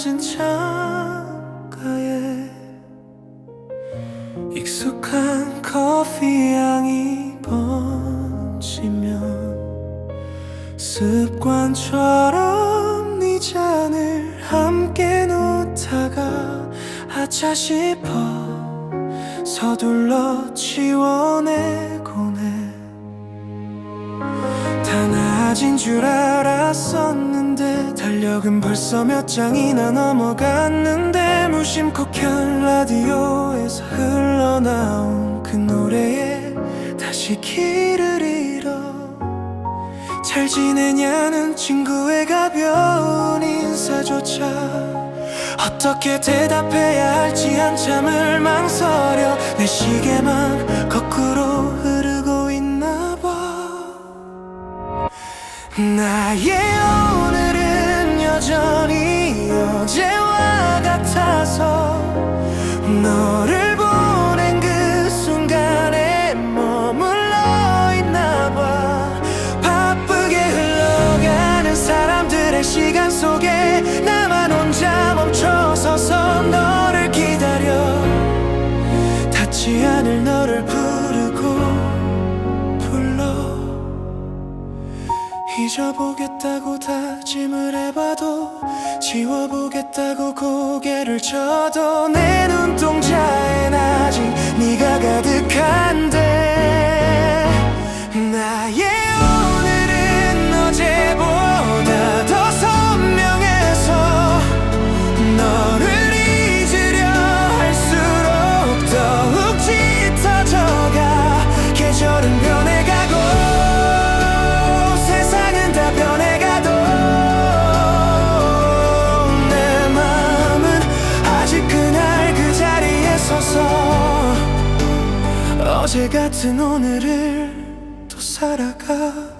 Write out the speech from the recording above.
내려앉은 창가에 익숙한 커피 향이 번지면 습관처럼 네 잔을 함께 놓다가 아차 싶어 서둘러 지워내곤 해 다 나아진 줄 알았었는데 달력은 벌써 몇 장이나 넘어갔는데 무심코 켠 라디오에서 흘러나온 그 노래에 다시 길을 잃어 잘 지내냐는 친구의 가벼운 인사조차 어떻게 대답해야 할지 한참을 망설여 내 시계만 나의 오늘은 여전히 어제와 같아서 잊어보겠다고 다짐을 해봐도 지워보겠다고 고개를 쳐도 내 눈동자엔 아 어제 같은 오늘을 또 살아가